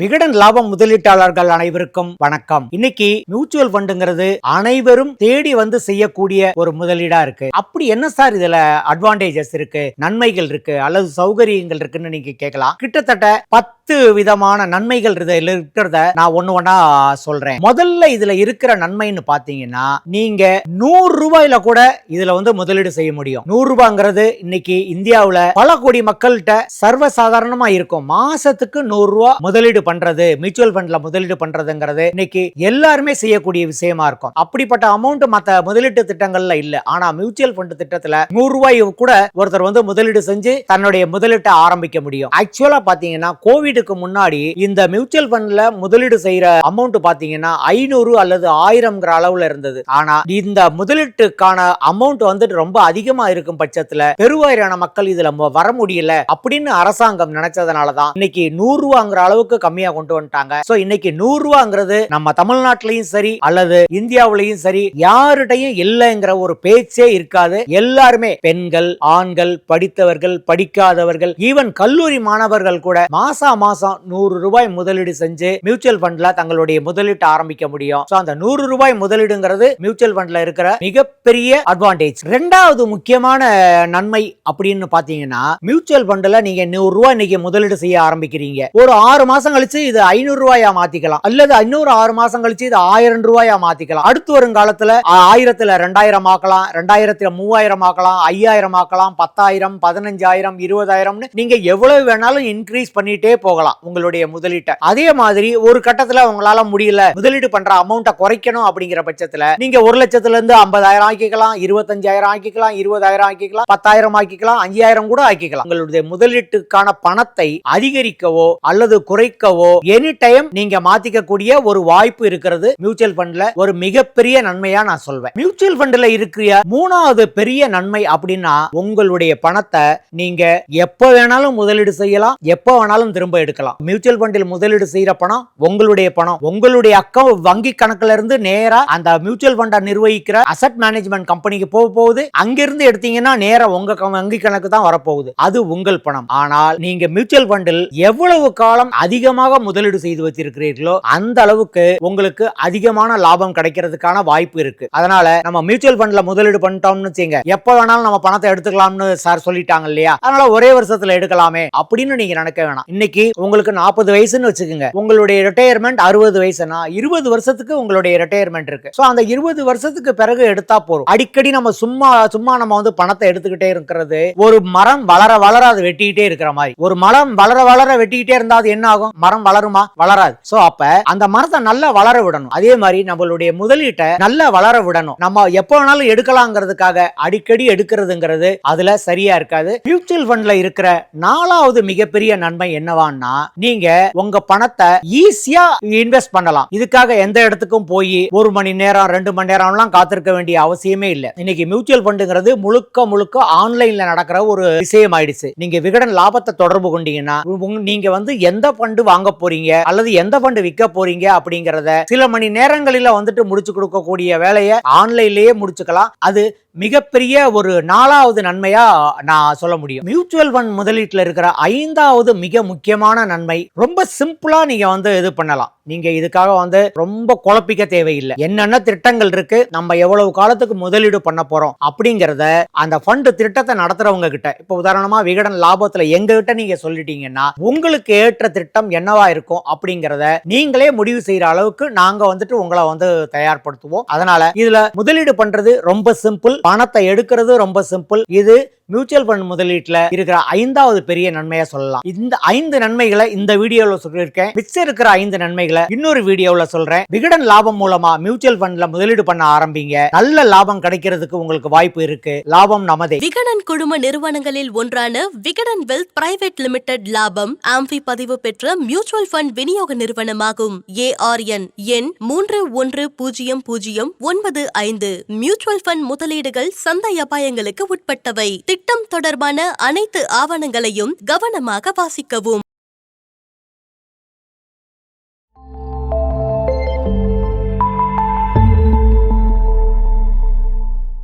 விகடன் லாபம் முதலீட்டாளர்கள் அனைவருக்கும் வணக்கம். இன்னைக்கு மியூச்சுவல் ஃபண்டுங்கிறது அனைவரும் தேடி வந்து செய்யக்கூடிய ஒரு முதலீடா இருக்கு. அப்படி என்ன சார் இதுல அட்வான்டேஜஸ் இருக்கு நன்மைகள் இருக்கு அல்லது சௌகரியங்கள் இருக்குன்னு நீங்க கேட்கலாம். கிட்டத்தட்ட பத்து விதமான நன்மைகள் இதுல இருக்கிறத நான் ஒண்ணு ஒன்னா சொல்றேன். முதல்ல இதுல இருக்கிற நன்மைன்னு பாத்தீங்கன்னா நீங்க நூறு ரூபாயில கூட இதுல வந்து முதலீடு செய்ய முடியும். நூறு ரூபாங்கிறது இன்னைக்கு இந்தியாவுல பல கோடி மக்கள்கிட்ட சர்வசாதாரணமா இருக்கும். மாசத்துக்கு நூறு ரூபாய் முதலீடு பண்றது மியூச்சுவல் ஃபண்ட்ல முதலீடு பண்றதுங்கிறது இன்னைக்கு எல்லாருமே செய்யக்கூடிய விஷயமா இருக்கும். அப்படிப்பட்ட அமௌண்ட் மத்த முதலீட்டு திட்டங்கள்ல இல்ல. ஆனா மியூச்சுவல் ஃபண்ட் திட்டத்துல நூறு ரூபாய் கூட ஒருத்தர் வந்து முதலீடு செஞ்சு தன்னுடைய முதலீட்டை ஆரம்பிக்க முடியும். ஆக்சுவலா பாத்தீங்கன்னா கோவிடுக்கு முன்னாடி இந்த மியூச்சுவல் ஃபண்ட்ல முதலீடு செய்யற அமௌண்ட் பாத்தீங்கன்னா ஐநூறு அல்லது ஆயிரம்ங்கிற அளவுல இருந்தது. ஆனா இந்த முதலீட்டுக்கான அமௌண்ட் வந்துட்டு ரொம்ப அதிகமா இருக்கும் பட்சத்துல பெருவாரியான மக்கள் இதுல வர முடியல அப்படின்னு அரசாங்கம் நினைச்சதுனாலதான் இன்னைக்கு நூறு ரூபாங்கிற அளவுக்கு கம்மியா கொண்டு வந்துட்டாங்க. சோ இன்னைக்கு நூறு ரூபாங்கிறது நம்ம தமிழ்நாட்டிலையும் சரி அல்லது இந்தியாவிலையும் சரி யாருடையும் இல்லைங்கிற ஒரு பேச்சே இருக்காது. எல்லாருமே பெண்கள் ஆண்கள் படித்தவர்கள் படிக்காதவர்கள் ஈவன் கல்லூரி மாணவர்கள் கூட மாசா மாசம் நூறு ரூபாய் முதலீடு செஞ்சு மியூச்சுவல் ஃபண்ட்ல தங்களுடைய முதலீட்டை ஆரம்பிக்க முடியும். சோ அந்த நூறு ரூபாய் முதலீடுங்கிறது மியூச்சுவல் ஃபண்ட்ல இருக்கிற மிகப்பெரிய அட்வான்டேஜ் ரெண்டாவது முக்கியமான நன்மை அப்படின்னு பாத்தீங்கன்னா மியூச்சுவல் ஃபண்ட்ல நீங்க நூறு ரூபாய் இன்னைக்கு முதலீடு செய்ய ஆரம்பிக்கிறீங்க. ஒரு ஆறு மாசங்கள் கழிச்சு இது ஐநூறு ரூபாயா மாத்திக்கலாம். அல்லது இன்னொரு ஆறு மாசம் கழிச்சு இது ஆயிரம் ரூபாயா மாத்திக்கலாம். அடுத்து வரும் காலத்துல ஆயிரத்துல ரெண்டாயிரம் ஆக்கலாம் ரெண்டாயிரத்துல மூவாயிரம் ஆக்கலாம் ஐயாயிரம் ஆக்கலாம் பத்தாயிரம் பதினஞ்சாயிரம் இருபதாயிரம்னு நீங்க எவ்வளவு வேணாலும் இன்க்ரீஸ் பண்ணிட்டே போகலாம் உங்களுடைய முதலீட்டை. அதே மாதிரி ஒரு கட்டத்துல உங்களால முடியல முதலீடு பண்ற அமௌண்ட்டை குறைக்கணும் அப்படிங்கிற பட்சத்துல நீங்க ஒரு லட்சத்துல இருந்து ஐம்பதாயிரம் ஆக்கிக்கலாம் இருபத்தஞ்சாயிரம் ஆக்கிக்கலாம் இருபதாயிரம் ஆக்கிக்கலாம் பத்தாயிரம் ஆக்கிக்கலாம் அஞ்சாயிரம் கூட ஆக்கிக்கலாம். உங்களுடைய முதலீட்டுக்கான பணத்தை அதிகரிக்கவோ அல்லது குறைக்கவோ எனி டைம் நீங்க மாத்திக்க கூடிய ஒரு வாய்ப்பு இருக்கிறது. மியூச்சுவல் ஃபண்ட்ல ஒரு மிகப்பெரிய நன்மையா நான் சொல்வேன். மியூச்சுவல் ஃபண்ட்ல இருக்கிற மூணாவது பெரிய நன்மை அப்படின்னா உங்களுடைய பணத்தை நீங்க எப்ப வேணாலும் முதலீடு செய்யலாம் எப்ப வேணாலும் திரும்ப எடுக்கலாம். மியூச்சுவல் ஃபண்டில் முதலீடு செய்யற பணம் உங்களுடைய பணம். உங்களுடைய அக்கௌண்ட் வங்கி கணக்குல இருந்து நேரா அந்த மியூச்சுவல் ஃபண்டை நிர்வகிக்கிற அசட் மேனேஜ்மெண்ட் கம்பெனிக்கு போக போகுது. அங்கிருந்து எடுத்தீங்கன்னா நேரா உங்க வங்கி கணக்கு தான் வரப்போகுது. அது உங்கள் பணம். ஆனால் நீங்க மியூச்சுவல் ஃபண்டில் எவ்வளவு காலம் அதிகமாக முதலீடு செய்து வைத்திருக்கிறீர்களோ அந்த அளவுக்கு உங்களுக்கு அதிகமான லாபம் கிடைக்கிறதுக்கான வாய்ப்பு இருக்கு. அதனால நம்ம மியூச்சுவல் ஃபண்ட்ல முதலீடு பண்ணிட்டோம்னு வச்சுங்க எப்ப வேணாலும் நம்ம பணத்தை எடுத்துக்கலாம்னு சார் சொல்லிட்டாங்க இல்லையா? அதனால ஒரே வருஷத்துல எடுக்கலாமே அப்படின்னு நீங்க நினைக்க வேணாம். இன்னைக்கு உங்களுக்கு நாற்பது வயசுன்னு வச்சுக்கோங்க. உங்களுடைய ரிட்டையர்மெண்ட் அறுபது வயசுனா இருபது வருஷத்துக்கு உங்களுடைய ரிட்டையர்மெண்ட் இருக்கு. ஸோ அந்த இருபது வருஷத்துக்கு பிறகு எடுத்தா போதும். அடிக்கடி நம்ம சும்மா சும்மா நம்ம வந்து பணத்தை எடுத்துக்கிட்டே இருக்கிறது ஒரு மரம் வளர வளர அது வெட்டிக்கிட்டே இருக்கிற மாதிரி. ஒரு மரம் வளர வளர வெட்டிக்கிட்டே இருந்தா அது என்ன ஆகும்? மரம் வளருமா? வளராது. சோ அப்ப அந்த மரத்தை நல்லா வளர விடணும். அதே மாதிரி நம்மளுடைய முதலீட்டை நல்லா வளர விடணும். நம்ம எப்போ வேணாலும் எடுக்கலாங்கிறதுக்காக அடிக்கடி எடுக்கிறதுங்கிறது அதுல சரியா இருக்காது. மியூச்சுவல் ஃபண்ட்ல இருக்கிற நாலாவது மிகப்பெரிய நன்மை என்னவான்னா நீங்க உங்க பணத்தை ஈஸியா இன்வெஸ்ட் பண்ணலாம். இதுக்காக எந்த இடத்துக்கும் போய் ஒரு மணி நேரம் ரெண்டு மணி நேரம்லாம் காத்திருக்க வேண்டிய அவசியமே இல்ல. இன்னைக்கு மியூச்சுவல் ஃபண்டுங்கிறது முழுக்க முழுக்க ஆன்லைன்ல நடக்கிற ஒரு விஷயம் ஆயிடுச்சு நீங்க விகடன் லாபத்தை தொடர்பு கொண்டீங்கன்னா நீங்க வந்து எந்த ஃபண்டு வாங்க போறீங்க அல்லது எந்த ஃபண்டு விற்க போறீங்க அப்படிங்கறத சில மணி நேரங்களில் வந்துட்டு முடிச்சு கொடுக்கக்கூடிய வேலையை ஆன்லைன்லயே முடிச்சுக்கலாம். அது மிகப்பெரிய ஒரு நாலாவது நன்மையா நான் சொல்ல முடியும். மியூச்சுவல் ஃபண்ட் முதலீட்டில் இருக்கிற ஐந்தாவது மிக முக்கியமான நன்மை ரொம்ப சிம்பிளா நீங்க வந்து இது பண்ணலாம். நீங்க இதுக்காக வந்து ரொம்ப குழப்பிக்க தேவையில்லை. என்னென்ன திட்டங்கள் இருக்கு நம்ம எவ்வளவு காலத்துக்கு முதலீடு பண்ண போறோம் அப்படிங்கறத அந்த ஃபண்ட் திட்டத்தை நடத்துறவங்க கிட்ட இப்ப உதாரணமா விகடன் லாபத்துல எங்க கிட்ட நீங்க சொல்லிட்டீங்கன்னா உங்களுக்கு ஏற்ற திட்டம் என்னவா இருக்கும் அப்படிங்கறத நீங்களே முடிவு செய்யற அளவுக்கு நாங்க வந்துட்டு உங்களை வந்து தயார்படுத்துவோம். அதனால இதுல முதலீடு பண்றது ரொம்ப சிம்பிள் பணத்தை எடுக்கிறது ரொம்ப சிம்பிள் இது மியூச்சுவல் ஃபண்ட் முதலீட்டில் இருக்கிற ஐந்தாவது பெரிய நன்மையா சொல்லலாம். இந்த ஐந்து நன்மைகளை இந்த வீடியோல சொல்லியிருக்கேன். மிச்சம் இருக்கிற ஐந்து நன்மைகளை இன்னொரு வீடியோவில் சொல்றேன். விகடன் லாபம் மூலமா மியூச்சுவல் ஃபண்ட்ல முதலீடு பண்ண ஆரம்பிங்க. நல்ல லாபம் கிடைக்கிறதுக்கு உங்களுக்கு வாய்ப்பு இருக்கு. லாபம் நமதே. விகடன் குழும நிறுவனங்களில் ஒன்றான விகடன் வெல்த் பிரைவேட் லிமிடெட் லாபம் ஆம்பி பதிவு பெற்ற மியூச்சுவல் ஃபண்ட் விநியோக நிறுவனமாகும். ஏஆர்என் எண் மூன்று ஒன்று பூஜ்ஜியம் பூஜ்ஜியம் ஒன்பது ஐந்து. மியூச்சுவல் ஃபண்ட் முதலீடுகள் சந்தை அபாயங்களுக்கு உட்பட்டவை. திட்டம் தொடர்பான அனைத்து ஆவணங்களையும் கவனமாக வாசிக்கவும்.